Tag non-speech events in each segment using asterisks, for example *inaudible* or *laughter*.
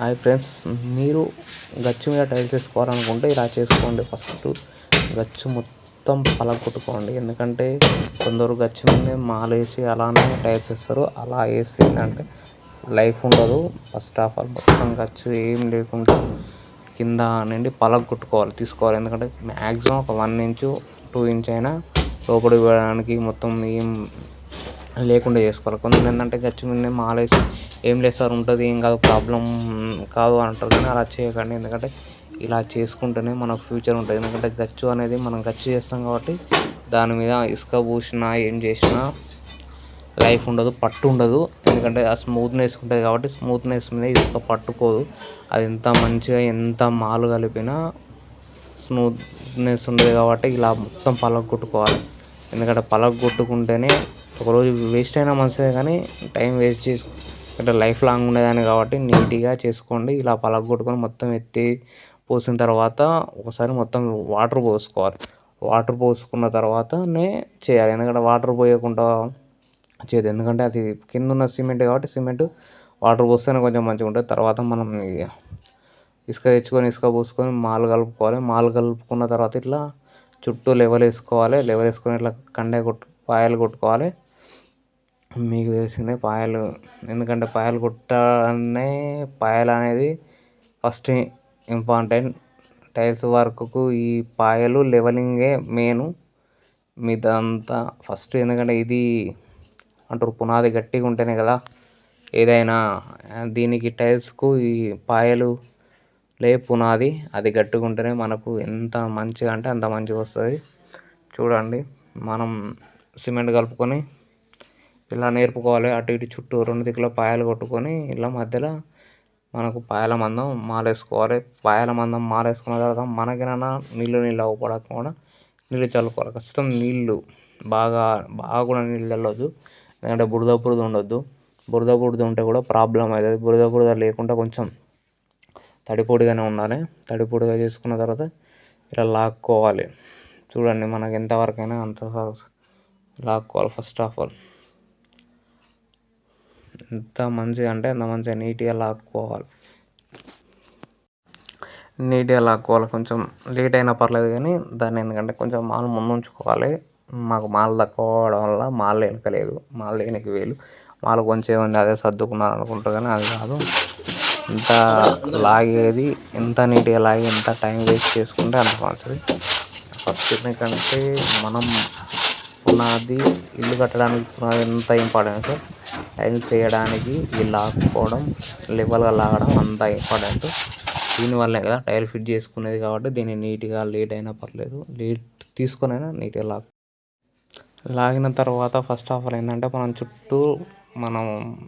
Hi friends మీరు గచ్చు మీద టైల్స్ వేసుకోవాలనుకుంటే ఇలా చేసుకోండి ఫస్ట్. గచ్చు మొత్తం పలగొట్టుకోండి ఎందుకంటే కొందరు గచ్చు మీద మాలేసి అలానే టైల్స్ వేస్తారు. అలా వేసి ఏంటంటే లైఫ్ ఉండదు. ఫస్ట్ ఆఫ్ ఆల్ మొత్తం గచ్చు ఏం లేకుండా కింద నుండి పలగొట్టుకోవాలి తీసుకోవాలి. ఎందుకంటే మ్యాక్సిమం ఒక వన్ ఇంచు టూ ఇంచ్ అయినా లోపలికి వెళ్ళడానికి మొత్తం ఏం లేకుండా చేసుకోవాలి. కొంతమంది ఏంటంటే గచ్చు మీదనే మాలేసి ఏం లేదు సార్ ఉంటుంది ఏం కాదు ప్రాబ్లం కాదు అంటారు కానీ అలా చేయకండి. ఎందుకంటే ఇలా చేసుకుంటేనే మన ఫ్యూచర్ ఉంటుంది. ఎందుకంటే గచ్చు అనేది మనం గచ్చు చేస్తాం కాబట్టి దాని మీద ఇసుక పూసినా ఏం చేసినా లైఫ్ ఉండదు పట్టు ఉండదు. ఎందుకంటే ఆ స్మూత్నెస్ ఉంటుంది కాబట్టి స్మూత్నెస్ మీద ఇసుక పట్టుకోదు. అది ఎంత మంచిగా ఎంత మాలు కలిపినా స్మూత్నెస్ ఉండదు కాబట్టి ఇలా మొత్తం పలగొట్టుకోవాలి. ఎందుకంటే పలగొట్టుకుంటేనే ఒకరోజు వేస్ట్ అయినా మంచిదే కానీ టైం వేస్ట్ చేసి అంటే లైఫ్ లాంగ్ ఉండేదాన్ని కాబట్టి నీట్గా చేసుకోండి. ఇలా పలగొట్టుకొని మొత్తం ఎత్తి పోసిన తర్వాత ఒకసారి మొత్తం వాటర్ పోసుకోవాలి. వాటర్ పోసుకున్న తర్వాతనే చేయాలి. ఎందుకంటే వాటర్ పోయకుండా చేయదు ఎందుకంటే అది కింద ఉన్న సిమెంట్ కాబట్టి సిమెంట్ వాటర్ పోస్తేనే కొంచెం మంచిగా ఉంటుంది. తర్వాత మనం ఇసుక తెచ్చుకొని ఇసుక పోసుకొని మాలు కలుపుకోవాలి. మాలు కలుపుకున్న తర్వాత ఇట్లా చుట్టూ లెవెల్ వేసుకోవాలి. లెవెల్ వేసుకొని ఇట్లా కండే కొట్టు పాయలు కొట్టుకోవాలి. మీకు తెలిసిందే పాయలు. ఎందుకంటే పాయలు కుట్టాలనే పాయలు అనేది ఫస్ట్ ఇంపార్టెంట్. టైల్స్ వర్క్కు ఈ పాయలు లెవలింగే మెయిన్. మిగతాదంతా ఫస్ట్ ఎందుకంటే ఇది అంటారు పునాది గట్టిగా ఉంటేనే కదా ఏదైనా దీనికి టైల్స్కు ఈ పాయలు లే పునాది అది గట్టిగా ఉంటేనే మనకు ఎంత మంచిగా అంటే అంత మంచిగా వస్తుంది. చూడండి మనం సిమెంట్ కలుపుకొని ఇలా నేర్పుకోవాలి. అటు ఇటు చుట్టూ రెండు దిక్కుల పాయలు కొట్టుకొని ఇలా మధ్యలో మనకు పాయల మందం మాలేసుకోవాలి. పాయల మందం మాలేసుకున్న తర్వాత మనకేమైనా నీళ్ళు నీళ్ళు అవ్వకుండా నీళ్ళు చల్లుకోవాలి. ఖచ్చితంగా నీళ్ళు బాగా బాగా కూడా నీళ్ళు చల్లవద్దు ఎందుకంటే బురద బురద ఉండొద్దు. బురద బురద ఉంటే కూడా ప్రాబ్లం అవుతుంది. బురద బురద లేకుండా కొంచెం తడిపొడిగానే ఉండాలి. తడిపొడిగా చేసుకున్న తర్వాత ఇలా లాక్కోవాలి. చూడండి మనకి ఎంతవరకైనా అంత లాక్కోవాలి. ఫస్ట్ ఆఫ్ ఆల్ ఎంత మంచిగా అంటే అంత మంచిగా నీట్గా లాక్కోవాలి. నీట్గా లాక్కోవాలి. కొంచెం లేట్ అయినా పర్లేదు కానీ దాన్ని ఎందుకంటే కొంచెం మాల్ ముందు ఉంచుకోవాలి. మాకు మాల్ తక్కువ అవడం వల్ల మాల్ వెనకలేదు. మాల్ వెనక్కి వేలు. మాల్ కొంచెం ఉంది అదే సర్దుకున్నాను అనుకుంటారు కానీ అది కాదు. ఎంత లాగేది ఎంత నీట్గా లాగి ఎంత టైం వేస్ట్ చేసుకుంటే అంత మంచిది. ఫస్ట్ ఎందుకంటే మనం పునాది ఇల్లు కట్టడానికి పునాది ఎంత ఇంపార్టెంట్ టైల్స్ వేయడానికి ఈ లాక్కోవడం లెవెల్గా లాగడం అంత ఇంపార్టెంట్ దీనివల్లే కదా టైల్ ఫిట్ చేసుకునేది కాబట్టి దీన్ని నీట్గా లేట్ అయినా పర్లేదు. లేట్ తీసుకొని అయినా నీట్గా లాక్ లాగిన తర్వాత ఫస్ట్ ఆఫ్ ఆల్ ఏంటంటే మనం చుట్టూ మనం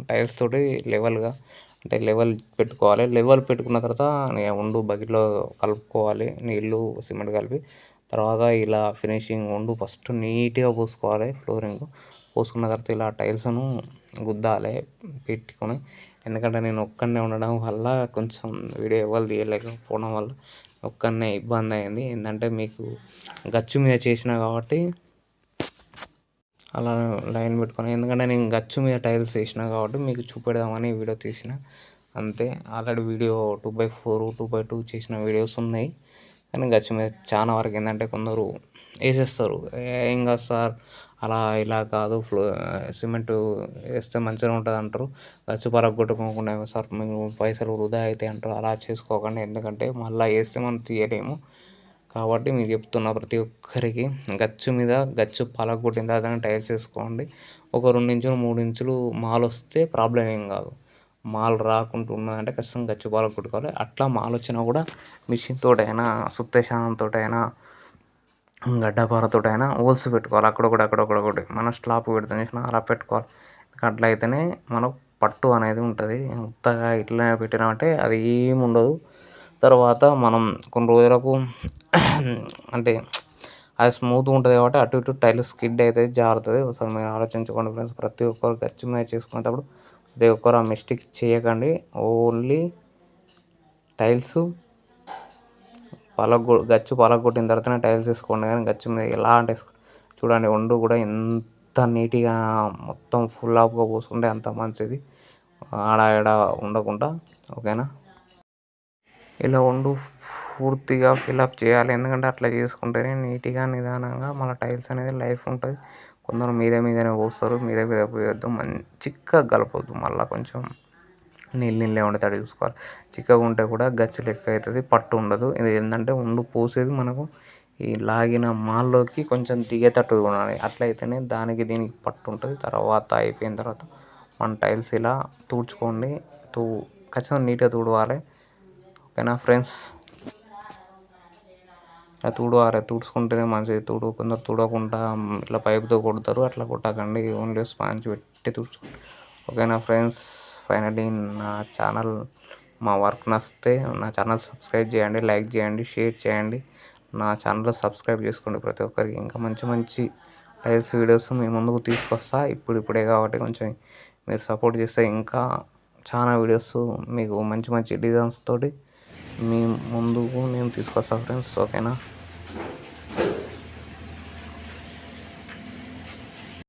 టైల్స్ తోటి లెవెల్గా అంటే లెవెల్ పెట్టుకోవాలి. లెవెల్ పెట్టుకున్న తర్వాత ఉండు బకెట్లో కలుపుకోవాలి నీళ్ళు సిమెంట్ కలిపి. తర్వాత ఇలా ఫినిషింగ్ ఉండు ఫస్ట్ నీట్గా పోసుకోవాలి ఫ్లోరింగ్ పోసుకున్న తర్వాత ఇలా టైల్స్ను గుద్దాలి పెట్టుకొని. ఎందుకంటే నేను ఒక్కడినే ఉండడం వల్ల కొంచెం వీడియో ఎవరు తీయలేకపోవడం వల్ల ఒక్కడినే ఇబ్బంది అయింది. ఏంటంటే మీకు గచ్చు మీద చేసిన కాబట్టి అలా లైన్ పెట్టుకొని. ఎందుకంటే నేను గచ్చు మీద టైల్స్ వేసిన కాబట్టి మీకు చూపెడదామని వీడియో తీసిన. అంతే. Already video two by four two by two చేసిన వీడియోస్ ఉన్నాయి. కానీ గచ్చు మీద చాలా వరకు ఏంటంటే కొందరు వేసేస్తారు. ఏం కాదు సార్ అలా ఇలా కాదు ఫ్లో సిమెంట్ వేస్తే మంచిగా ఉంటుంది అంటారు. గచ్చు పలగొట్టుకోకుండా సార్ మేము పైసలు వృధా అవుతాయి అంటారు. అలా చేసుకోకండి ఎందుకంటే మళ్ళీ వేస్తే మనం తీయలేము. కాబట్టి మీరు చెప్తున్న ప్రతి ఒక్కరికి గచ్చు మీద గచ్చు పలగొట్టిన తర్వాత టైల్స్ వేసుకోండి. ఒక రెండు ఇంచులు మూడు ఇంచులు మాల్ వస్తే ప్రాబ్లం ఏం కాదు. మాల్ రాకుండా ఉన్నదంటే ఖచ్చితంగా గచ్చిబాలకు కొట్టుకోవాలి. అట్లా మాల్ వచ్చినా కూడా మిషన్ తోటైనా సుత్తేషానంతో అయినా గడ్డపారతో అయినా హోల్స్ పెట్టుకోవాలి. అక్కడ కూడా ఒకటి మన స్లాప్ పెడుతుంది చూసినా అలా పెట్టుకోవాలి. అట్లా అయితేనే మనకు పట్టు అనేది ఉంటుంది. ఉత్తగా ఇట్లనే పెట్టినామంటే అది ఏమి ఉండదు. తర్వాత మనం కొన్ని రోజులకు *clears throat* అంటే అది స్మూత్గా ఉంటుంది కాబట్టి అటు ఇటు టైల్ స్కిడ్ అయితే జారుతుంది. ఒకసారి మీరు ఆలోచించుకోండి ఫ్రెండ్స్. ప్రతి ఒక్కరు గచ్చి మీద చేసుకునేటప్పుడు ప్రతి ఒక్కరు ఆ మిస్టేక్ చేయకండి. ఓన్లీ టైల్స్ పలగొ గచ్చు పలగొట్టిన తర్వాతనే టైల్స్ వేసుకోండి. కానీ గచ్చు మీద ఎలా అంటే చూడండి ఒండు కూడా ఎంత నీట్గా మొత్తం ఫుల్ ఆఫ్గా పోసుకుంటే అంత మంచిది. ఆడ ఆడ ఉండకుండా ఓకేనా? ఇలా వండు పూర్తిగా ఫిలప్ చేయాలి. ఎందుకంటే అట్లా చేసుకుంటేనే నీట్గా నిదానంగా మన టైల్స్ అనేది లైఫ్ ఉంటుంది. కొందరు మీద మీదనే పోస్తారు మీద మీద పోయొద్దు మంచి చిక్కగా కలపొద్దు మళ్ళీ కొంచెం నీళ్ళు నీళ్ళే ఉండేటట్టు చూసుకోవాలి. చిక్కగా ఉంటే కూడా గచ్చు లెక్క అవుతుంది పట్టు ఉండదు. ఇది ఏంటంటే ఉండు పోసేది మనకు ఈ లాగిన మాల్లోకి కొంచెం దిగేటట్టు ఉండాలి. అట్లయితేనే దానికి దీనికి పట్టు ఉంటుంది. తర్వాత అయిపోయిన తర్వాత మన టైల్స్ ఇలా తుడుచుకోండి. తూ ఖచ్చితంగా నీట్గా తుడవాలి. ఓకేనా ఫ్రెండ్స్? ఇలా అరే తుడుచుకుంటేనే మంచిది. తుడు కొందరు తుడవకుండా ఇట్లా పైపుతో కొడతారు. అట్లా కొట్టకండి. ఓన్లీ స్పాంజ్ పెట్టి తుడుచుకోండి ఓకేనా ఫ్రెండ్స్? ఫైనలీ నా ఛానల్ మా వర్క్ నచ్చితే నా ఛానల్ సబ్స్క్రైబ్ చేయండి లైక్ చేయండి షేర్ చేయండి. నా ఛానల్ సబ్స్క్రైబ్ చేసుకోండి ప్రతి ఒక్కరికి. ఇంకా మంచి మంచి టైల్స్ వీడియోస్ మీ ముందుకు తీసుకొస్తా. ఇప్పుడు ఇప్పుడే కాబట్టి కొంచెం మీరు సపోర్ట్ చేస్తే ఇంకా చాలా వీడియోస్ మీకు మంచి మంచి డిజైన్స్ తోటి మీ ముందుకు నేను తీసుకొస్తాను ఫ్రెండ్స్ ఓకేనా